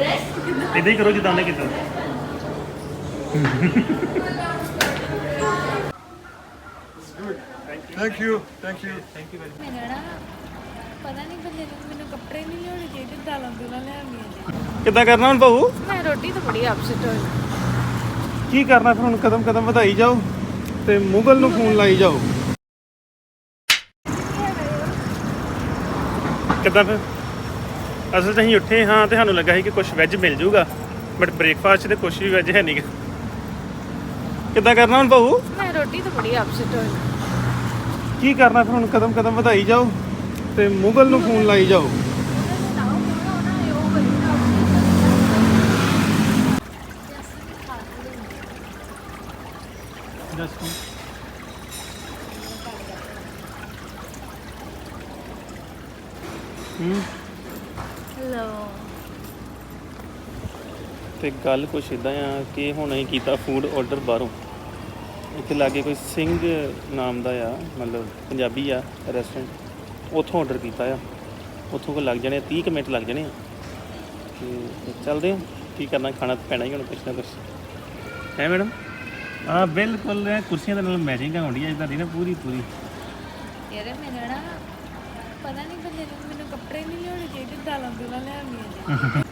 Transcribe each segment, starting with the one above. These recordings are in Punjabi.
ਇਦਾਂ ਹੀ ਕਰੋ ਜਿੱਦਾਂ ਉਹਨੇ ਕੀਤਾ। ਥੈਂਕ ਯੂ ਥੈਂਕ ਯੂ ਮੈਂ ਕਹਿਣਾ ਪਤਾ ਨਹੀਂ ਬੰਦੇ ਨੂੰ ਮੈਨੂੰ ਕੱਪੜੇ ਨਹੀਂ ਲਿਆਉਣੇ ਚਾਹੀਦੇ ਦਾਲਾਂ ਦੂਲਾਂ ਲਿਆਉਣੀਆਂ ਨੇ ਕਿੱਦਾਂ ਕਰਨਾ ਹੁਣ ਭਾਊ? ਮੈਂ ਰੋਟੀ ਤਾਂ ਬੜੀ ਅਪਸੈਟ ਹੋਈ। ਕੀ ਕਰਨਾ ਫਿਰ ਹੁਣ? ਕਦਮ ਕਦਮ ਵਧਾਈ ਜਾਓ ਤੇ ਮੁਗਲ ਨੂੰ ਫੋਨ ਲਾਈ ਜਾਓ। ਕਿੱਦਾਂ ਫਿਰ? ਅਸਲ 'ਚ ਅਸੀਂ ਉੱਠੇ ਹਾਂ ਤੇ ਸਾਨੂੰ ਲੱਗਾ ਸੀ ਕਿ ਕੁਝ ਵੈਜ ਮਿਲ ਜਾਊਗਾ ਬਟ ਬ੍ਰੇਕਫਾਸਟ 'ਚ ਤੇ ਕੁਝ ਵੀ ਵੈਜ ਹੈ ਨਹੀਂਗਾ ਕਿੱਦਾਂ ਕਰਨਾ ਹੁਣ ਭਾਊ? ਮੈਂ ਰੋਟੀ ਤਾਂ ਬੜੀ ਅਪਸੈਟ ਹੋਈ। ਕੀ ਕਰਨਾ ਫਿਰ ਹੁਣ? ਕਦਮ ਕਦਮ ਵਧਾਈ ਜਾਓ ਤੇ ਮੁਗਲ ਨੂੰ ਫੋਨ ਲਾਈ ਜਾਓ। ਹੂੰ। ਹੈਲੋ ਤੇ ਗੱਲ ਕੁਛ ਇਦਾਂ ਆ ਕਿ ਹੁਣ ਅਸੀਂ ਕੀਤਾ ਫੂਡ ਆਰਡਰ ਬਾਹਰੋਂ। ਇੱਥੇ ਲਾਗੇ ਕੋਈ ਸਿੰਘ ਨਾਮ ਦਾ ਆ ਮਤਲਬ ਪੰਜਾਬੀ ਆ ਰੈਸਟੋਰੈਂਟ ਉੱਥੋਂ ਆਰਡਰ ਕੀਤਾ ਆ। ਉੱਥੋਂ ਕੋ ਲੱਗ ਜਾਣੇ ਆ, 30 ਕੁ ਮਿੰਟ ਲੱਗ ਜਾਣੇ ਆ। ਤੇ ਚੱਲਦੇ ਆ। ਕੀ ਕਰਨਾ ਖਾਣਾ ਤਾਂ ਪੈਣਾ ਹੀ ਹੁਣ ਕੁਛ ਨਾ ਕੁਛ। ਹੈ ਮੈਡਮ ਹਾਂ ਬਿਲਕੁਲ। ਇਹ ਕੁਰਸੀਆਂ ਦੇ ਨਾਲ ਮੈਚਿੰਗ ਆਉਂਦੀ ਹੈ ਇਦਾਂ ਦੀ ਨਾ ਪੂਰੀ ਪੂਰੀ ਯਾਰ ਮੈਂ ਕਹਿਣਾ ਪਤਾ ਨਹੀਂ ਬੰਦੇ ਨੂੰ ਮੈਨੂੰ ਦਾਲਾਂ ਦੂਲਾਂ ਲਿਆਉਣੀਆਂ ਨੇ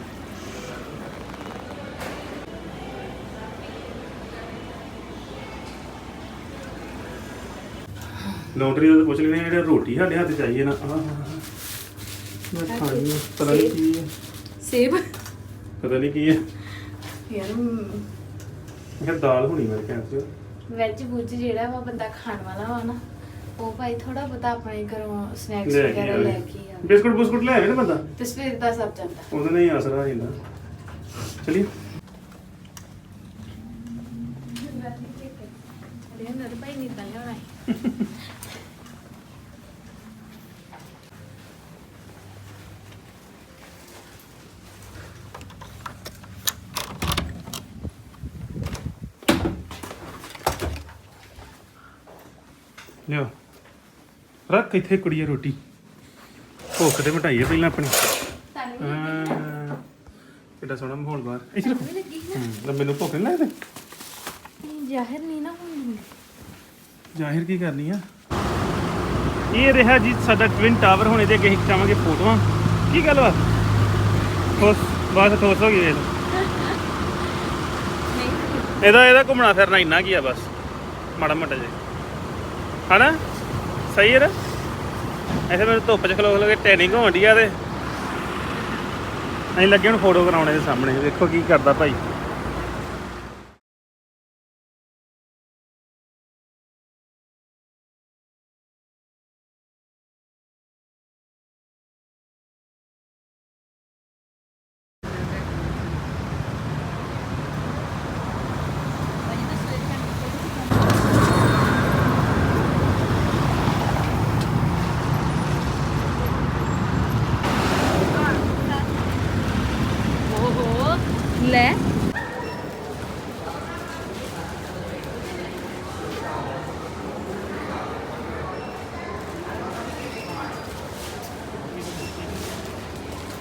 ਲੋਟਰੀ ਦਾ ਪੁੱਛ ਲੈਣੇ ਜਿਹੜਾ ਰੋਟੀ ਸਾਡੇ ਹੱਥ ਚਾਹੀਏ ਨਾ। ਆਹ ਮੈਂ ਖਾਣੀ ਪਤਾ ਨਹੀਂ ਕੀ ਹੈ ਸੇਬ। ਪਤਾ ਨਹੀਂ ਕੀ ਹੈ ਯਾਰ ਇਹ ਦਾਲ ਹੋਣੀ ਮੇਰੇ ਖਿਆਲ ਚ ਵੈਜ ਬੁੱਜ ਜਿਹੜਾ ਵਾ ਬੰਦਾ ਖਾਣ ਵਾਲਾ ਵਾ ਨਾ। ਉਹ ਭਾਈ ਥੋੜਾ ਬਹੁਤਾ ਆਪਣੇ ਘਰੋਂ ਸਨੈਕਸ ਲੈ ਕੇ ਵਗੈਰਾ ਆਵੇ। ਲੈ ਕੇ ਆ ਬਿਸਕੁਟ ਬੁਸਕੁਟ ਲੈ ਆਵੇ ਨਾ ਬੰਦਾ? ਤੇ ਸਵੇਰ ਦਾ ਸਭ ਜਾਂਦਾ। ਉਹਦੇ ਨਾਲ ਹੀ ਆਸਰਾ ਆ ਜਾਂਦਾ ਚਲਿਏ। ਅਰੇ ਨਰ ਭਾਈ ਨਹੀਂ ਤਾਂ ਲਿਆਉਣਾ ਸੀ। ਰੱਖ ਇੱਥੇ ਕੁੜੀਏ ਰੋਟੀ? ਭੁੱਖ ਤੇ ਮਟਾਈਏ ਪਹਿਲਾਂ ਆਪਣੀ। ਹਾਂ। ਕਿੱਡਾ ਸੋਹਣਾ ਮਾਹੌਲ ਬਾਹਰ। ਇੱਥੇ ਰੱਖੋ। ਤਾਂ ਮੈਨੂੰ ਭੁੱਖ ਨਹੀਂ ਲੱਗਦੀ। ਜ਼ਾਹਿਰ ਨਹੀਂ ਨਾ ਹੁੰਦੀ ਜ਼ਾਹਿਰ ਕੀ ਕਰਨੀ ਆ? ਇਹ ਰਿਹਾ ਜੀ ਸਾਡਾ ਟਵਿਨ ਟਾਵਰ ਹੁਣ ਇਹਦੇ ਅੱਗੇ ਅਸੀਂ ਖਿਚਾਵਾਂਗੇ ਫੋਟੋਆਂ। ਕੀ ਗੱਲ ਵਾ? ਠੋਸ ਬਸ ਠੋਸ ਹੋ ਗਈ ਵੇਖ। ਨਹੀਂ। ਇਹਦਾ ਇਹਦਾ ਘੁੰਮਣਾ ਫਿਰਨਾ ਇੰਨਾ ਕੀ ਆ ਬਸ। ਮਾੜਾ ਮੋਟਾ ਜੇ ਹਨਾ? ਸਹੀ ਹੈ ਨਾ? ਐਸੇ ਮੈਨੂੰ ਧੁੱਪ 'ਚ ਖਲੋ ਖਲੋ ਕੇ ਟ੍ਰੇਨਿੰਗ ਹੋਣ ਡਈ ਆ ਤੇ ਅਸੀਂ ਲੱਗੇ ਹੁਣ ਫੋਟੋ ਕਰਾਉਣੇ ਦੇ ਸਾਹਮਣੇ, ਵੇਖੋ ਕੀ ਕਰਦਾ ਭਾਈ ਓਹੋ ਲੈ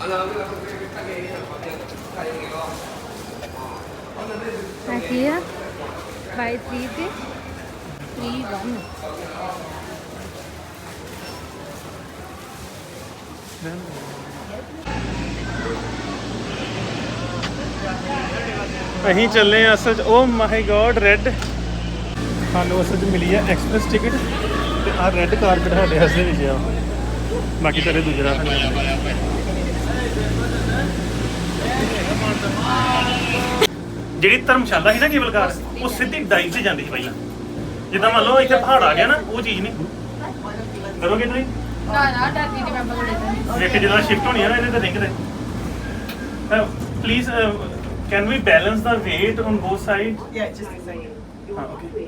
ਆ ਕੀ ਆ ਬਾਈ 3 ਤੇ 3 1 ਅਸੀਂ ਚੱਲੇ ਆ ਅਸਲ 'ਚ ਓ ਮਾਈ ਗॉड ਰੈੱਡ ਸਾਨੂੰ ਅਸਲ 'ਚ ਮਿਲੀ ਆ ਐਕਸਪ੍ਰੈਸ ਟਿਕਟ ਤੇ ਆ ਰੈੱਡ ਕਾਰਪਟ ਸਾਡੇ ਹੱਸੇ ਵਿੱਚ ਆ ਬਾਕੀ ਤੇਰੇ ਦੂਜੇ ਰਾਹ ਨਹੀਂ ਜਿਹੜੀ ਧਰਮਸ਼ਾਲਾ ਸੀ ਨਾ ਕੇਬਲ ਕਾਰ ਉਹ ਸਿੱਧੀ ਡਾਈਵ ਤੇ ਜਾਂਦੀ ਸੀ ਪਹਿਲਾਂ। ਜਿੱਦਾਂ ਮੰਨ ਲਓ ਇੱਥੇ ਪਹਾੜ ਆ ਗਿਆ ਨਾ ਉਹ ਚੀਜ਼ ਨਹੀਂ। ਕਰੋਗੇ ਤੁਸੀਂ? ਨਾ ਨਾ ਡਰਦੀ ਨਹੀਂ ਮੈਂ ਬੋਲਦਾ ਵੇਖ ਜਦੋਂ ਸ਼ਿਫਟ ਹੋਣੀ ਆ ਨਾ ਇਹਦੇ ਤੇ ਰਿੰਗ ਦੇ ਪਲੀਜ਼ ਕੈਨ ਵੀ ਬੈਲੈਂਸ ਦਾ weight both sides? Yeah, just a second. ਹਾਂ ਓਕੇ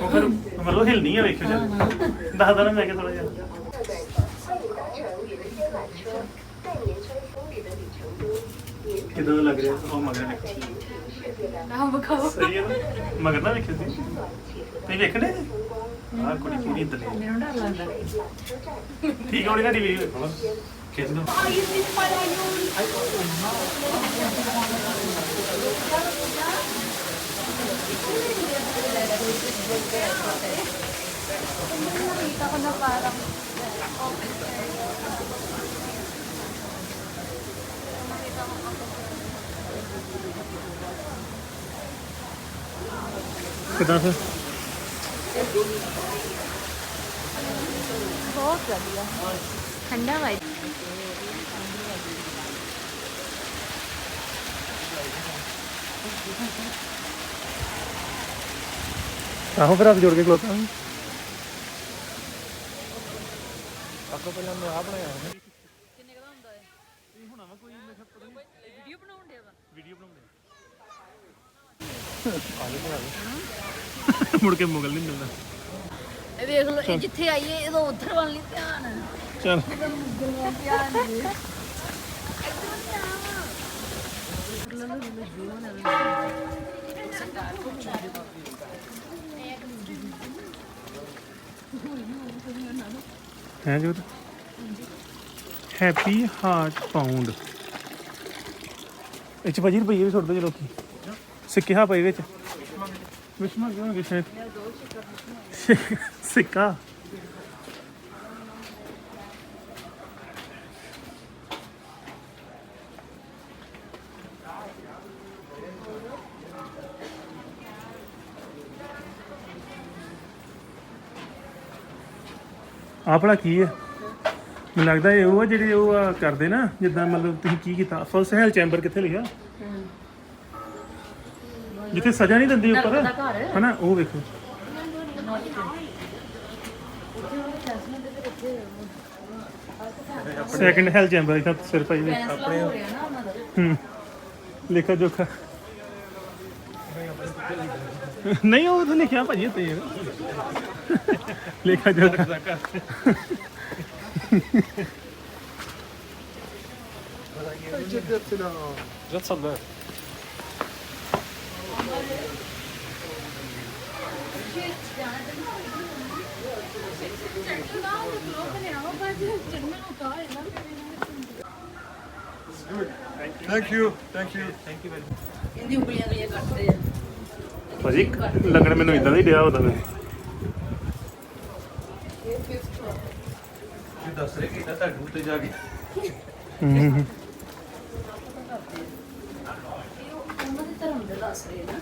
ਉਹ ਫਿਰ ਮਤਲਬ ਹਿਲਣੀ ਆ ਵੇਖਿਓ ਜੀ ਦੱਸਦਾ ਨਾ ਮੈਂ ਕਿ ਥੋੜਾ ਜਿਹਾ। ਕਿਦਾਂ ਲੱਗ ਰਿਹਾ? ਉਹ ਮਗਰ ਦੇਖੋ। ਨਾ ਬਕਾਓ ਸਹੀ ਹੈ ਨਾ? ਮਗਰ ਨਾ ਦੇਖਿਓ ਤੁਸੀਂ। ਤੁਸੀਂ ਵੇਖਣੇ? ਆਹ ਕੁੜੀ ਕਿਹੜੀ ਦਲੇ ਮੈਨੂੰ ਡਰ ਲੱਗਦਾ। ਠੀਕ ਹੋਣੀ ਨਾ ਟੀਵੀ ਵੇਖੋ। ਖੇਤ ਨੂੰ Nakita ko na parang okay. ਕਿਦਾਂ ਫਿਰ ਬਹੁਤ ਵਧੀਆ। ਠੰਡਾ ਵਾਈ ਆਹੋ ਫਿਰ ਹੱਥ ਜੋੜ ਕੇ ਖਲੋਤਾ। ਮੁੜ ਕੇ ਮੁਗਲ ਨਹੀਂ ਮਿਲਦਾ। ਇਹ ਵੇਖ ਲਓ ਇਹ ਜਿੱਥੇ ਆਈਏ ਇਹਦਾ ਉਧਰ ਵੱਲ ਨਹੀਂ ਧਿਆਨ। ਚਲ। ਹੈ ਜੋਤ? Happy heart pound. ਇਹ ਚ ਭਾਜੀ ਰੁਪਈਏ ਵੀ ਸੁੱਟ ਦੋ ਜੀ ਲੋਕੀ ਸਿੱਕੇ ਹਾਂ ਪਏ ਵਿੱਚ। ਵਿਸ਼ਮਾ ਕਿਉਂ ਸਿੱਕਾ। ਆਪਣਾ ਕੀ ਹੈ? ਮੈਨੂੰ ਲੱਗਦਾ ਇਹ ਉਹ ਆ ਜਿਹੜੇ ਉਹ ਆ ਕਰਦੇ ਨਾ ਜਿੱਦਾਂ ਮਤਲਬ ਤੁਸੀਂ ਕੀ ਕੀਤਾ? ਫਸਟ ਹੈਲ ਚੈਂਬਰ ਕਿੱਥੇ ਲਿਖਿਆ? ਜਿੱਥੇ ਸਜ਼ਾ ਨਹੀਂ ਦਿੰਦੇ ਉੱਪਰ? ਹਨਾ ਉਹ ਵੇਖੋ। ਸੈਕੰਡ ਹੈਲ ਚੈਂਬਰ ਇਥਾਂ ਸਿਰ ਪਾਈ ਹੋਈ। ਆਪਣੇ ਹੋ ਦਾ। ਲਿਖਾ ਜੋਖਾ। ਨਹੀਂ ਉਹ ਤਾਂ ਲਿਖਿਆ ਭਾਜੀ ਤੇ ਲਿਖਾ ਜੋਖਾ। Thank you, thank you. ਇਹਦੀ ਉਂਗਲੀਆਂ ਗਲੀਆਂ ਕੱਟਦੇ ਆ ਭਾਜੀ ਲੱਗਣ ਮੈਨੂੰ ਇਦਾਂ ਹੀ ਡਿਆ ਹੁੰਦਾ ਮੈਂ ਦੱਸ ਰਹੇ ਕਿ ਤੁਹਾਡੇ ਉੱਤੇ ਜਾ ਕੇ ਹੂੰ ਉਹਨਾਂ ਦੇ ਧਰਮ ਦੇ ਦੱਸ ਰਹੇ ਨਾ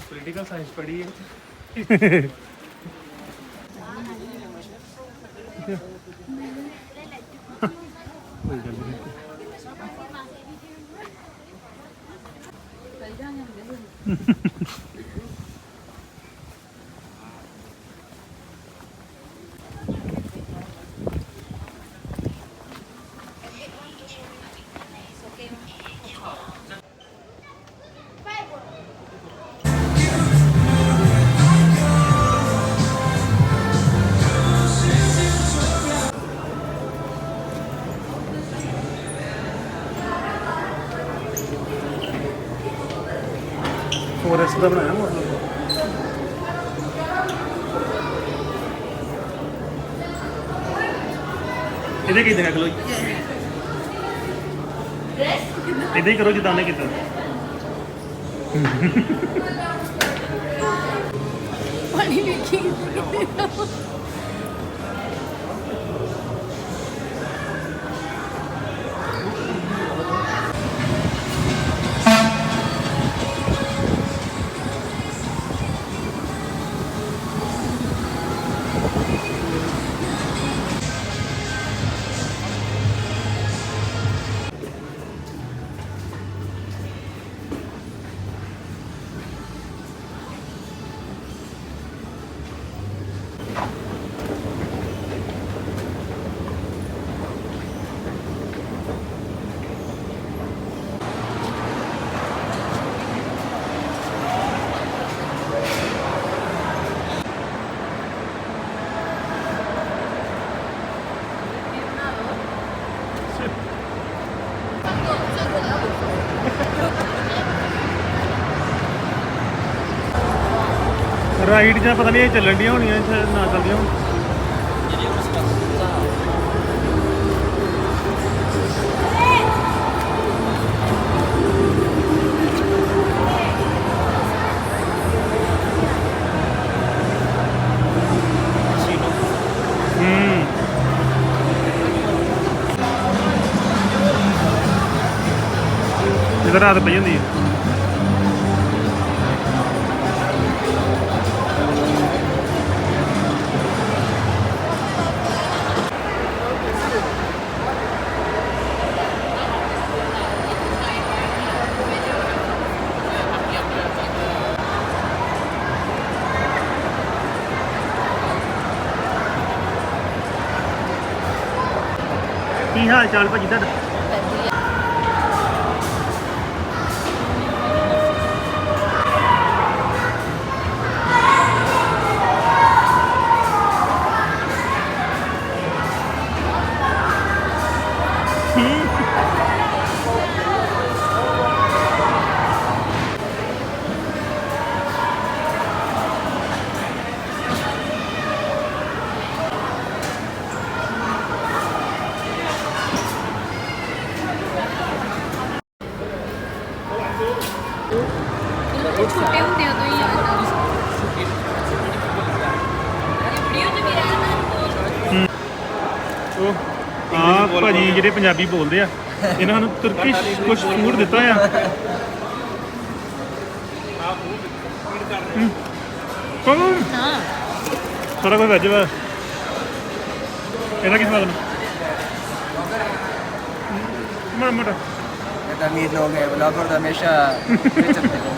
ਪੋਲੀਟੀਕਲ ਸਾਇੰਸ ਪੜ੍ਹੀ ਹੈ। ਕੋਈ ਗੱਲ ਨਹੀਂ। ਕਈ ਜਾਣੇ ਹੁੰਦੇ ਦਾ ਬਣਾਇਆ ਮਤਲਬ ਇਹਦੇ ਕੀ ਦੇਣਾ ਖਲੋ ਇਹਦੇ ਹੀ ਕਰੋ ਜਿੱਦਾਂ ਨੇ ਕੀਤਾ। ਪਾਣੀ ਵੇਖੀ। Ahí gritaba para la ley, ni antes de nada, te lo envió. Quería unos pasos, no. Sí, no. Sí. Qué barato. ਹਾਲ ਚਾਲ ਭਾਜੀ ਤੁਹਾਡਾ। ਛੋਟੇ ਹੁੰਦੇ ਤੋਂ ਹੀ ਆਉਂਦਾ ਵੀਡੀਓ ਤੇ ਵੀ ਰਹਿਣਾ ਉਹ ਆ ਭਾਜੀ ਜਿਹੜੇ ਪੰਜਾਬੀ ਬੋਲਦੇ ਆ ਇਹਨਾਂ ਨੂੰ ਤੁਰਕਿਸ਼ ਕੁਝ ਫੂਡ ਦਿੱਤਾ ਆ। ਹੂੰ। ਕੌਣ? ਹਾਂ। ਸਾਰਾ ਕੁਝ ਵੈਜ ਵਾ। ਇਹਦਾ ਕੀ ਸਵਾਦ ਨਾ ਮੜਾ ਮੜਾ ਇਹ ਅਮੀਰ ਲੋਕ ਹੈ ਬਲੌਗਰ ਤਾਂ ਹਮੇਸ਼ਾ ਵਿੱਚ ਹੁੰਦੇ ਨੇ।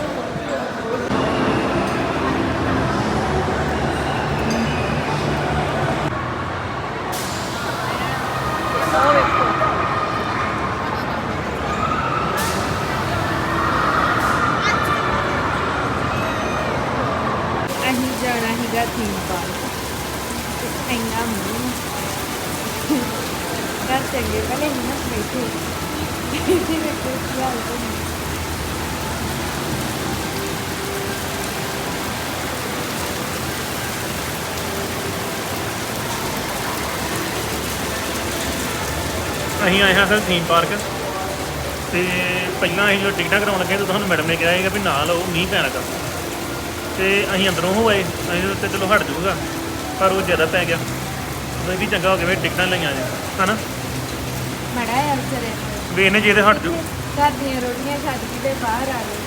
ਅਸੀਂ ਜਾਣਾ ਸੀਗਾ ਥੀਮ ਪਾਰਕ ਇੰਨਾ ਮੂੰਹ। ਘਰ ਚੰਗੇ ਭਲੇ ਨਹੀਂ ਨਾ ਬੈਠੇ। ਜੀ ਵੇਖੋ ਕੀ ਹਾਲ ਹੈ ਅਸੀਂ ਆਏ ਹਾਂ ਸਰ ਥੀਮ ਪਾਰਕ ਤੇ ਪਹਿਲਾਂ ਅਸੀਂ ਜੋ ਟਿਕਟਾਂ ਕਰਾਉਣ ਲੱਗੇ ਤਾਂ ਤੁਹਾਨੂੰ ਮੈਡਮ ਨੇ ਕਿਹਾ ਸੀਗਾ ਵੀ ਨਾਲ ਲਓ ਮੀਂਹ ਪੈਣਾ ਲੱਗਾ ਤੇ ਅਸੀਂ ਅੰਦਰੋਂ ਹੋ ਆਏ, ਅਸੀਂ ਤਾਂ ਚਲੋ ਹਟ ਜਾਊਗਾ, ਪਰ ਉਹ ਜ਼ਿਆਦਾ ਪੈ ਗਿਆ। ਉਹ ਵੀ ਚੰਗਾ ਹੋ ਗਿਆ ਵੀ ਟਿਕਟਾਂ ਲਈਆਂ ਜੀ ਹਨਾ? ਮੜਾ ਯਾਰ ਚਲੇ ਵੀ ਇਹਨੇ ਜੇ ਹਟ ਜਾਊ ਘਰ ਦੀਆਂ ਰੋਟੀਆਂ ਛੱਡ ਕੇ ਤੇ ਬਾਹਰ ਆ ਗਏ।